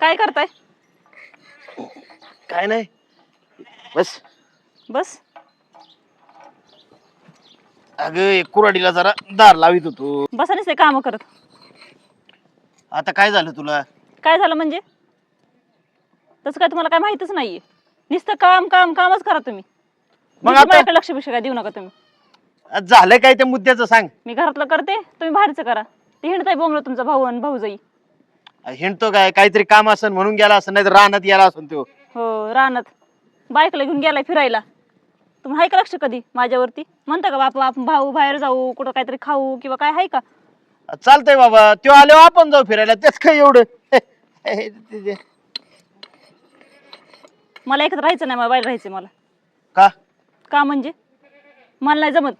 काय करताय? काय नाही. बस. बस. अगं कुराडीला जरा दार लावित होतो. बसा नसते काम करत. आता काय झालं तुला? काय झालं म्हणजे? तसं काय तुम्हाला काय माहितच नाहीये. नुसतं काम काम कामच करा तुम्ही. मग नुसतं आता- माझ्याकडे लक्ष बिक्ष काय देऊ नका तुम्ही. आज झालं काय त्या मुद्द्याचं? सांग. मी घरातलं करते तुम्ही बाहेरचं करा. ते हिंडताय बोंबलं तुमचा भाऊ आणि भाऊजाई. हिंडतो काय? काहीतरी काम असन म्हणून गेला असं नाही तर रानात गेला असन तो. हो रानात. बाईकला घेऊन गेलाय फिरायला. तुम्ही आहे का लक्ष कधी माझ्यावरती? म्हणता का बापा आपण भाऊ बाहेर जाऊ कुठं काहीतरी खाऊ किंवा काय आहे का? चालतंय बाबा तो आल्यावर आपण जाऊ फिरायला तेच काय एवढं? मला एकत्र राहायचं नाही मला बाहेर राहायचं मला. का? का म्हणजे? मला नाही जमत.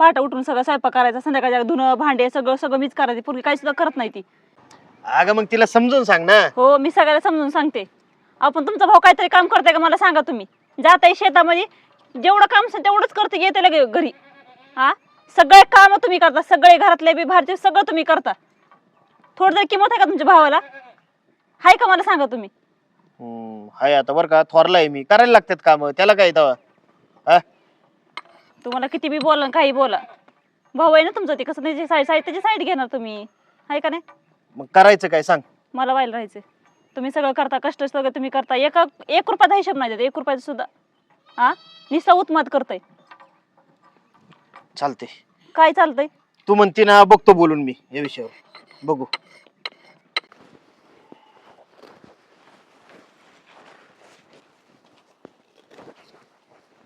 पहाटे उठून सगळं स्वयंपाक करायचा संध्याकाळच्या धुणं भांडे सगळं सगळं मीच करायचे. पूर्वी काही सुद्धा करत नाही ती. अगं मग तिला समजून सांग ना. हो मी सगळ्याला समजून सांगते. आपण तुमचा भाऊ काहीतरी काम करते का? मला सांगा तुम्ही. जाताय शेतामध्ये जेवढं काम असेल तेवढंच करते येते लगे घरी. हा? सगळे काम तुम्ही करता सगळे घरातले बी बाहेरचे सगळं तुम्ही करता. थोडं तरी किंमत आहे का तुमच्या भावाला? हाय का मला सांगा तुम्ही? हम्म, हाय आता बरं का थोरलाय मी. करायला लागतात काम त्याला काय तवा? हा? तुम्हाला किती बी बोला काही बोला. भाऊ आहे ना तुमचं ते कसं त्याची साईड साईड त्याची साईड घेणार तुम्ही? आहे का नाही? मग करायचं काय? सांग. मला व्हायला राहायचं तुम्ही सगळं करता कष्ट सगळं तुम्ही करता. एका एक रुपयाचा हिशोब नाही देत. एक रुपयाचा सुद्धा. हा? निस्ता उत्माद करताय. चालते काय चालतंय? तू म्हणते ना बघतो बोलून मी या विषयावर. बघू.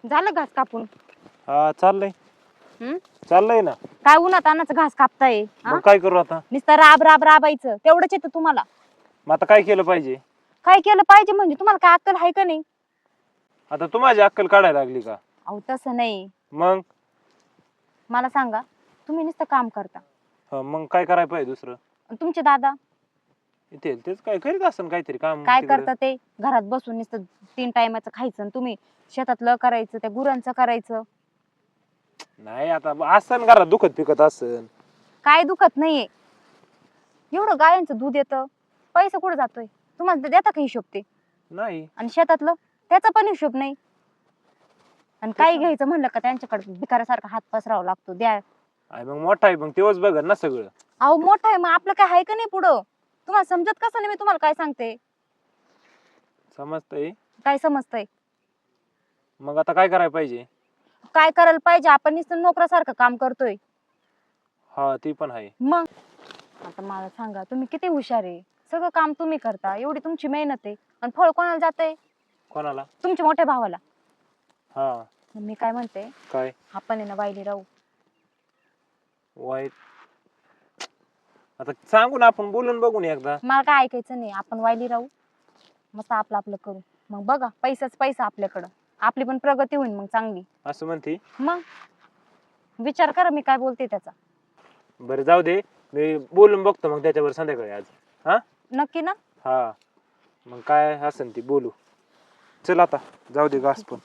झालं घास कापून? हा चाललंय. हं? चाललंय ना. काय उन्हात अन्नाचं घास कापताय? मग काय करू आता? नुसतं राब राब राबायचं. तेवढंच येतं तुम्हाला. मग आता काय केलं पाहिजे? काय केलं पाहिजे म्हणजे? तुम्हाला काय अक्कल आहे का नाही? आता तू माझी अक्कल काढायला लागली का? अहो तसं नाही. मग? मला सांगा तुम्ही नुसतं काम करता. हा, मग काय करायला पाहिजे दुसरं? आणि तुमचे दादा? इथे तेच काय करीत असन काहीतरी काम काय तिकडं. करता ते? घरात बसून नुसतं तीन टायमाचं खायचं आणि तुम्ही शेतातलं करायचं त्या गुरांचं करायचं. नाही आता असन घरात दुखत पिकत असन. काय दुखत नाहीये. एवढं गायांचं दूध येतं. पैसा कुठं जातोय? तुम्हाला देता का हिशोब ते? नाही. आणि शेतातलं? त्याचा पण हिशोब नाही. आणि काही घ्यायचं म्हणलं का त्यांच्याकडे भिकाऱ्यासारखा हात पसरावा लागतो. द्या. आहे मग मोठा आहे मग तेव्हाच बघ ना सगळं. अहो मोठा आहे मग आपलं काय आहे का नाही पुढं? तुम्हाला समजत कसं नाही मी तुम्हाला काय सांगते? समजतंय. काय समजतंय? मग आता काय करायला पाहिजे? काय करायला पाहिजे? आपण नुसतं नोकरासारखं काम करतोय. हा ती पण आहे. मग? आता मला सांगा तुम्ही किती हुशार आहे? सगळं काम तुम्ही करता एवढी तुमची मेहनत आहे. आणि फळ कोणाला जात कोणाला? तुमच्या मोठ्या भावाला. हा. मग मी काय म्हणते? काय? आपण आहे ना वाईली राहू. वाईट. आता सांगू ना आपण बोलून बघून एकदा. मला काय ऐकायचं नाही आपण वाईली राहू. मस्त आपलं आपलं करू. मग बघा पैसाच पैसा आपल्याकडं. आपली पण प्रगती होईल मग चांगली. असं म्हणते? मग? विचार करा मी काय बोलते त्याचा. बरं जाऊ दे. मी बोलून बघतो मग त्याच्यावर संध्याकाळी आज. हा? नक्की ना? हा. मग काय असेल ती बोलू. चल आता जाऊ दे घास पण.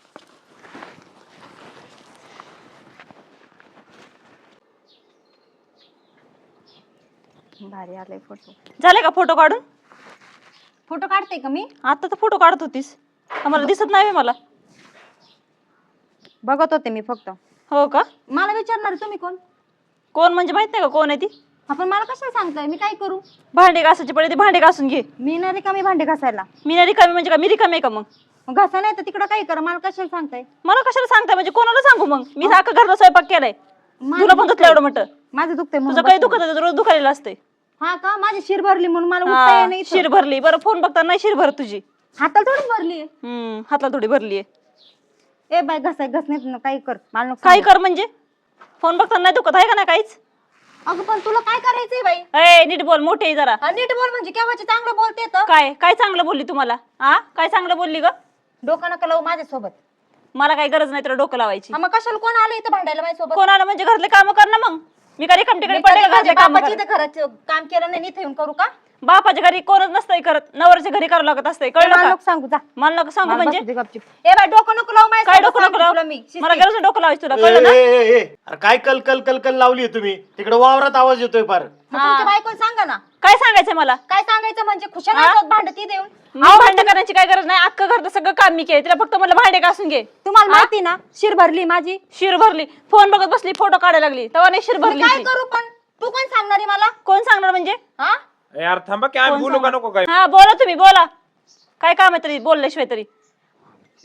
भारी आलाय फोटो झाले का फोटो काढून? फोटो काढते का मी? आता तर फोटो काढत होतीस. आम्हाला दिसत नाही बे मला. बघत होते मी फक्त. हो का? मला विचारणार तुम्ही कोण? कोण म्हणजे माहीत नाही का कोण आहे ती? आपण मला कशाला सांगताय? मी काय करू? भांडे घासायची पडे ती भांडे घासून घे. मी नाही रिकामी भांडे घासायला. मी नाही रिकामी म्हणजे का? मी रिकामी आहे का मग? मग घासा नाही तर तिकडं काय करा. मला कशाला सांगताय? मला कशाला सांगताय? म्हणजे कोणाला सांगू मग? मी सारखं घरचा स्वयंपाक केलाय. माझं तुला पण धुतलं एवढं म्हटलं माझं दुखतंय म्हणून तुझं काही. दुखत रोज दुखायला असते हा का? माझी शिर भरली म्हणून मला उठता शिर भरली. बरं फोन बघता नाही शिर भर तुझी. हाताला थोडी भरली हम्म हातला थोडी भरली आहे. ए बाय घसाय घस नाही काही कर. मला नको काय सांगू. कर म्हणजे? फोन बघता नाही दुखत आहे का नाही काहीच? अगं पण तुला काय करायचंय बाई? ए नीट बोल मोठी आहे जरा. हा, नीट बोल म्हणजे केव्हाची चांगलं बोलते तर? काय काय चांगलं बोलली तुम्हाला हा काय चांगलं बोलली ग? डोकं नका लावू माझ्यासोबत. मला काही गरज नाही तुला डोकं लावायची. हा, मग कशाला कोण आलं इथं भांडायला माझ्यासोबत? कोण आलं म्हणजे घरातले काम कर ना मग. मी काय रिकाम तिकडे मी पडले कधी घरातले माझ्या काम बापाची इथं घरात काम केलं नाही इथे येऊन करू का? बापाच्या घरी कोणच नसतंय करत. नवऱ्याच्या घरी करावं लागत असतंय. कळलं मला का? नको सांगू जा. मला नको सांगू मला म्हणजे? बसू दे गपचूप. ए बाय डोकं नको लावू मी. मला शिस्तीत. गरज डोकं लावायची तुला कळलं ना? ए, ए, ए, अरे काय कल कल कल कल लावली तुम्ही? तिकडे वावरात आवाज येतोय फार. मग तुमच्या बायकोला सांगा ना. काय सांगायचं मला? काय सांगायचं म्हणजे हा? खुशाल भांडत ती देऊन? मी भांडण करण्याची काय गरज नाही. अख्खं घरचं सगळं काम मी केलं तिला फक्त मला भांडे घासून घे. तुम्हाला माहिती ना शिर भरली माझी. शिर भरली. फोन बघत बसली फोटो काढायला लागली. तेव्हा नाही शिर मी भरली काय ती. करू पण? तू कोण सांगणार आहे मला? कोण सांगणार म्हणजे? हा? यार थांबा की आम्ही कोण बोलू का? नको काय? हा बोला तुम्ही बोला. काय काम आहे तरी बोलल्याशिवाय तरी.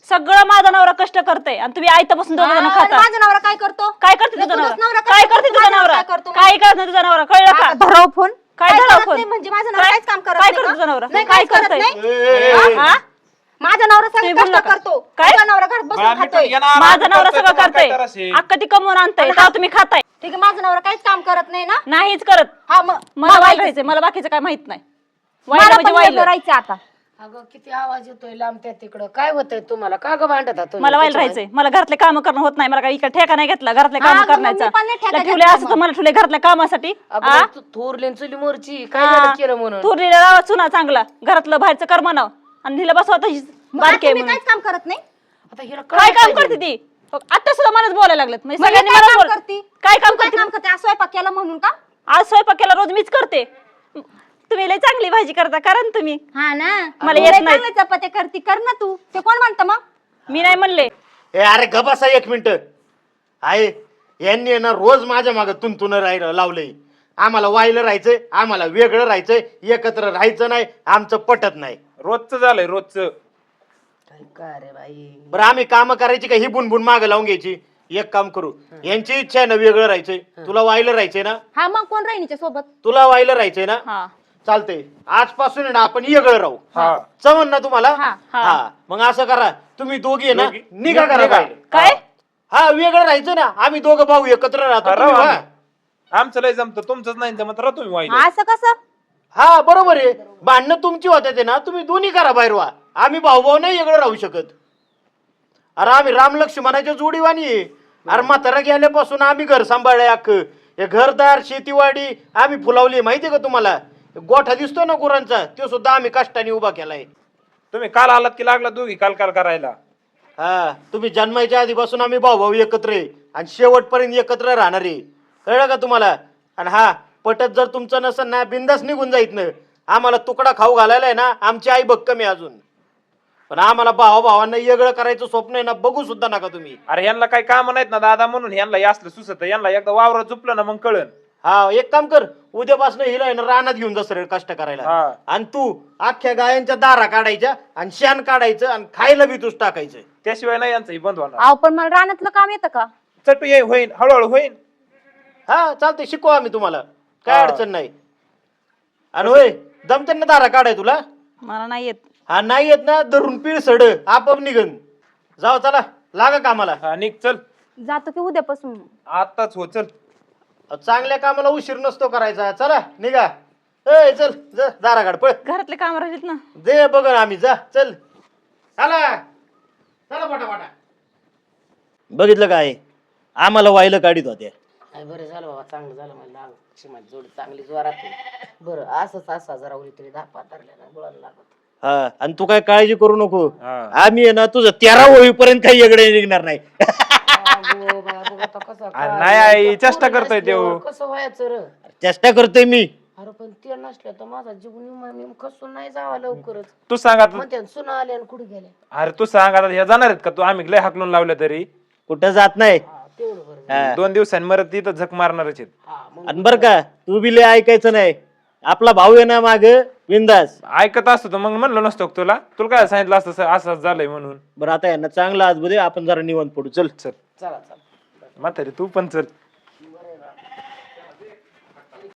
सगळं माझा नवरा कष्ट करते आणि तुम्ही आयत बसून दोघ जण खाता माझा नवरा काय करतो काय करते तुझा नवरा काय करते? तुझा माझा नवरा काय करतो? काय करत नाही तुझा नवरा कळलं का धराव फोन काय धराव करत फोन? म्हणजे माझा नवरा काय- काहीच काम करत काय करतो? तुझा नवरा? नाही, काय करत करतोय? हा? माझा नवरा सगळं कष्ट. करतो काय? नवरा घरात बसून खातोय माझा नवरा करतोय, सगळं तुम्हाला काय करते करायचंय? अख्खा ती कमवून आणतंय आणि तेव्हा तुम्ही खाताय ठीक आहे माझा नवरा काहीच काम करत नाही ना नाहीच करत हा मग मला राहायचंय मला बाकीचं काय माहीत नाही मला म्हणजे राहायचं आता अगं किती आवाज येतोय लांब त्या तिकडं. काय होतंय तुम्हाला? का ग भांडत आहात तुम्ही मला वाईल? राहायचंय. मला घरातले काम करणं होत नाही. मला काही इकडे ठेका नाही घेतला घरातले हा, काम मग करण्याचा. मी पण नाही ठेका तुला ठेवले घेतला असं. मला ठेवले घरातल्या कामासाठी? अगं हा? तू थोरली चुली मोरची. काय झालं केलं म्हणून? थोरलीला लावा चुना चांगला. घरातलं बाहेरचं कर म्हणाव. आणि तिला बसवा तशीच बारकी आहे तुम्ही म्हणून. काहीच काम करत नाही. आता हिला काय काम. करते ती? आता सुद्धा मलाच बोलायला लागलेत. म्हणजे म्हणजे सगळ्यांनी काय मला काम बोल करते? काय काम तू करते? काम करते? आज स्वयंपाक केला म्हणून का? आज स्वयंपाकाला रोज मीच करते. तुम्ही लय चांगली भाजी करता करा ना तुम्ही. हा ना? मला येत नाही. चांगले चपात्या करते कर ना तू. ते कोण म्हणतं मग? मी नाही म्हणले. ए अरे गबासा एक मिनिट. आहे यांनी आहे ना रोज माझ्या मागे तुंतुन राहिलं लावलंय. आम्हाला वायलं राहायचंय आम्हाला वेगळं राहायचंय एकत्र राहायचं नाही आमचं पटत नाही. रोजचं झालंय रोजचं. काय काय रे बाई? बरं आम्ही काम करायची का ही बुनबुन मागे लावून घ्यायची? एक काम करू यांची इच्छा आहे ना वेगळं राहायचंय. तुला वायलं राहायचंय ना? हा मग कोण राहील हिच्या सोबत तुला वायलं राहायचंय ना? हा. चालतंय आजपासून आहे ना आपण वेगळं राहू हा. चमन ना तुम्हाला हा, हा. हा मग असं करा तुम्ही दोघी आहे ना दोघी? निघा करा निघा. बाहेर. काय हा वेगळं राहायचं ना आम्ही दोघं भाऊ एकत्र राहतो हा, तुम्ही राहू व्हा. आमचं लय जमतं तुमचंच नाही जमत राहा तुम्ही वाईल असं कसं हा बरोबर आहे भांडणं तुमची होते ते ना तुम्ही दोन्ही करा बाहेर व्हा आम्ही भाऊ भाऊ नाही वेगळं राहू शकत अरे आम्ही राम लक्ष्मणाच्या जोडीवाणी आहे. अरे म्हातारा गेल्यापासून आम्ही घर सांभाळलंय अख्ख हे घरदार शेतीवाडी आम्ही फुलावली माहितीये का तुम्हाला गोठा दिसतो ना गुरांचा तो सुद्धा आम्ही कष्टाने उभा केलाय. तुम्ही काल आलात की लागला दोघी काल काल करायला? हा तुम्ही जन्माच्या आधीपासून आम्ही भाऊ भाऊ एकत्र आहे आणि शेवटपर्यंत एकत्र राहणार आहे. कळलं का तुम्हाला? आणि हा पटत जर तुमचं नसेल ना बिंदास निघून जाईत ना. आम्हाला तुकडा खाऊ घालायला आहे ना आमची आई भक्कम आहे अजून. पण आम्हाला भावा भावांना वेगळं करायचं स्वप्न आहे ना बघू सुद्धा नका तुम्ही. अरे यांना काही काम नाहीत ना दादा म्हणून यांना हे असलं सुसत यांना एकदा वावरात झुपलं ना मग कळन. हा एक काम कर उद्यापासून हिला आहे ना रानात घेऊन जा सर कष्ट करायला. हा. आणि तू अख्ख्या गायांच्या दारा काढायच्या आणि शान काढायचं आणि खायला बी तूच टाकायचं. त्याशिवाय नाही यांचं बंद होणार. अहो पण मला रानातलं काम येतं का? चटू ये होईन हळूहळू होईन. हा चालतंय शिकू आम्ही तुम्हाला. काय हा. अडचण नाही. आणि होय जमते ना दारा काढाय तुला? मला नाही येत. हा नाही येत ना धरून पीळ सड आपोआप निघन. जाऊ चला लागा कामाला. हा निघ चल. जातो की उद्यापासून. आताच हो चल. चांगल्या कामाला उशीर नसतो करायचा. चला निघा. ए चल जा दारा काढ पळ. घरातले काम राहिलेत ना. दे बघ आम्ही जा चल. चला. चला पटापटा. बघितलं काय आम्हाला वाहिलं काढीत होत्या. काय बरं झालं बाबा चांगलं झालं मला लाग. जोडी चांगली जोरात आहे. बरं असंच असा जरा उली तरी दहा पाच धरल्या ना गुळाला लागत. हा आणि तू काय काळजी करू नको. हा. आम्ही आहे ना तुझं तेरा होईपर्यंत काही वेगळे निघणार नाही. आता कसा अरे काळ नाही आहे. आई, त्या चेष्टा पोरी करतोय देव. कसं व्हायचं र? चेष्टा करतोय मी. अरे पण ते नसलं तर माझा जीव निमा मी खसून नाही जावा लवकरच. तू सांग आता. सुना आल्या आणि कुठे गेल्या? अरे तू सांग आता हे जाणार आहेत का तू? आम्ही लय हाकलून लावलं तरी. कुठं जात नाही. हा तेवढं बरं. हा. दोन दिवसांनी मरत तिथं झक मारणारच आहेत. हा मग आणि बर का तू बी लय ऐकायचं नाही. आपला भाऊ आहे ना माग बिंदास. ऐकत असतो तर मग म्हणलं नसतो का तुला? तुला काय सांगितलं असतं असं असं झालंय म्हणून. बरं आता यांना चांगलं आज दे आपण जरा निवांत पडू. चल. चल. चला चला. म्हातारी तू पण चल.